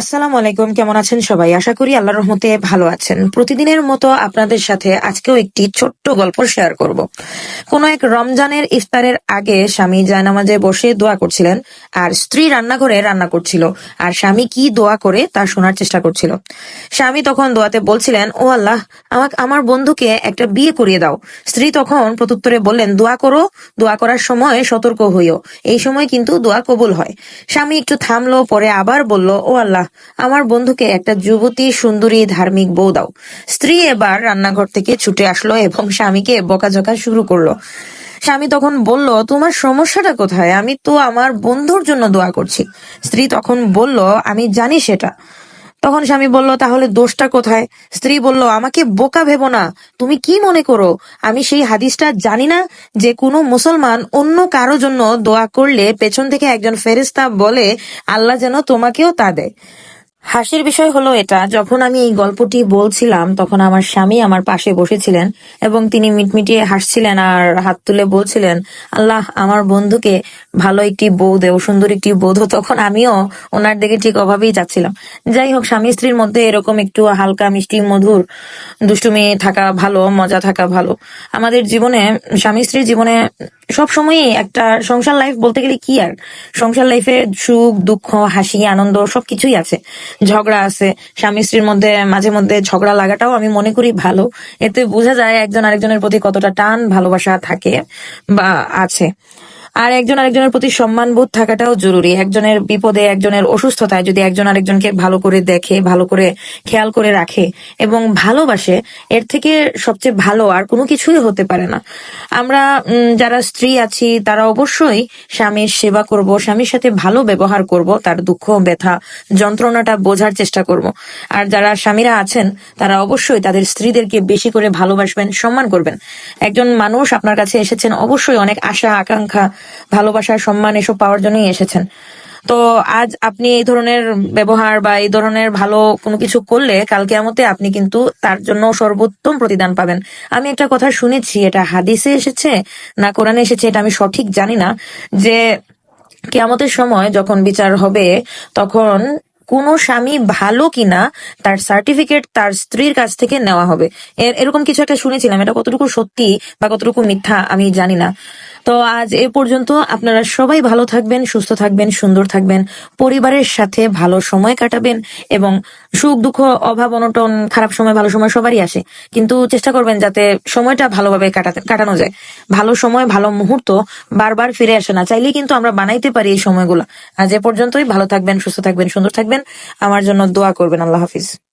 আসসালামু আলাইকুম, কেমন আছেন সবাই? আশা করি আল্লাহর রহমতে ভালো আছেন। প্রতিদিনের মতো আপনাদের সাথে আজকেও একটি ছোট্ট গল্প শেয়ার করব। কোন এক রমজানের ইফতারের আগে স্বামী জায়নামাজে বসে দোয়া করছিলেন, আর স্ত্রী রান্নাঘরে রান্না করছিল, আর স্বামী কি দোয়া করে তা শোনার চেষ্টা করছিল। স্বামী তখন দোয়াতে বলছিলেন, ও আল্লাহ, আমাকে আমার বন্ধুকে একটা বিয়ে করিয়ে দাও। স্ত্রী তখন প্রত্যুত্তরে বললেন, দোয়া করো, দোয়া করার সময় সতর্ক হইও। এই সময় কিন্তু দোয়া কবুল হয়। স্বামী একটু থামলো, পরে আবার বলল, ও আল্লাহ আমার বন্ধুকে একটা যুবতী সুন্দরী ধার্মিক বউ দাও। স্ত্রী এবার রান্নাঘর থেকে ছুটে আসলো এবং স্বামীকে বকাঝকা শুরু করল। স্বামী তখন বলল, তোমার সমস্যাটা কোথায়? আমি তো আমার বন্ধুর জন্য দোয়া করছি। স্ত্রী তখন বলল, আমি জানি সেটা। তখন স্বামী বলল, তাহলে দোষটা কোথায়? স্ত্রী বলল, আমাকে বোকা ভেবো না। তুমি কি মনে করো? আমি সেই হাদিসটা জানি না যে কোনো মুসলমান অন্য কারও জন্য দোয়া করলে পেছন থেকে একজন ফেরিস্তা বলে, আল্লাহ যেন তোমাকেও তা দেয়। হাসির বিষয় হলো এটা, যখন আমি এই গল্পটি বলছিলাম, তখন আমার স্বামী আমার পাশে বসেছিলেন এবং তিনি মিটমিটিয়ে হাসছিলেন আর হাত তুলে বলছিলেন, আল্লাহ, আমার বন্ধুকে ভালো একটি বউ দেও, সুন্দর একটি বউ তখন আমিও ওনার দিকে ঠিক অভাবেই যাচ্ছিলাম। যাই হোক, স্বামী স্ত্রীর মধ্যে এরকম একটু হালকা মিষ্টি মধুর দুষ্টুমি থাকা ভালো, মজা থাকা ভালো। আমাদের জীবনে, স্বামী স্ত্রীর জীবনে সবসময়ই একটা সংসার লাইফ বলতে গেলে কি আর? সংসার লাইফে সুখ, দুঃখ, হাসি, আনন্দ সবকিছুই আছে। ঝগড়া আছে। স্বামী স্ত্রীর মধ্যে, মাঝে মধ্যে ঝগড়া লাগাটাও আমি মনে করি ভালো। এতে বোঝা যায় একজন আরেকজনের প্রতি কতটা টান, ভালোবাসা থাকে বা আছে। আর একজন আরেকজনের প্রতি সম্মান বোধ থাকাটাও জরুরি। একজনের বিপদে, একজনের অসুস্থতায় যদি একজন আরেকজনকে ভালো করে দেখে, ভালো করে খেয়াল করে রাখে এবং ভালোবাসে, এর থেকে সবচেয়ে ভালো আর কোনো কিছুই হতে পারে না। আমরা যারা স্ত্রী আছি, তারা অবশ্যই স্বামীর সেবা করব, স্বামীর সাথে ভালো ব্যবহার করব, তার দুঃখ, ব্যথা, যন্ত্রণাটা বোঝার চেষ্টা করব। আর যারা স্বামীরা আছেন, তারা অবশ্যই তাদের স্ত্রীদেরকে বেশি করে ভালোবাসবেন, সম্মান করবেন। একজন মানুষ আপনার কাছে এসেছেন, অবশ্যই অনেক আশা, আকাঙ্ক্ষা ভালোবাসা, সম্মান এসব পাওয়ার জন্যই এসেছেন। তো আজ আপনি এই ধরনের ব্যবহার বা এই ধরনের ভালো কোনো কিছু করলে কালকে আমতে আপনি কিন্তু তার জন্য সর্বোত্তম প্রতিদান পাবেন। আমি একটা কথা শুনেছি, এটা হাদিসে এসেছে না কোরআনে এসেছে, এটা আমি সঠিক জানি না, যে কেয়ামতের সময় যখন বিচার হবে, তখন কোন স্বামী ভালো কিনা তার সার্টিফিকেট তার স্ত্রীর কাছ থেকে নেওয়া হবে। এর- এরকম কিছু একটা শুনেছিলাম, এটা কতটুকু সত্যি বা কতটুকু মিথ্যা আমি জানি না। তো আজ এ পর্যন্ত আপনারা সবাই ভালো থাকবেন, সুস্থ থাকবেন, সুন্দর থাকবেন, পরিবারের সাথে ভালো সময় কাটাবেন এবং সুখ দুঃখ, অভাব, অনটন, খারাপ সময়, ভালো সময় সবারই আসে। কিন্তু চেষ্টা করবেন যাতে সময়টা ভালোভাবে কাটাতে, কাটানো যায়। ভালো সময়, ভালো মুহূর্ত বারবার ফিরে আসে না। চাইলে কিন্তু আমরা বানাইতে পারি এই সময়গুলো। আজ এ পর্যন্তই। ভালো থাকবেন, সুস্থ থাকবেন, সুন্দর থাকবেন। আমার জন্য দোয়া করবেন। আল্লাহ হাফিজ।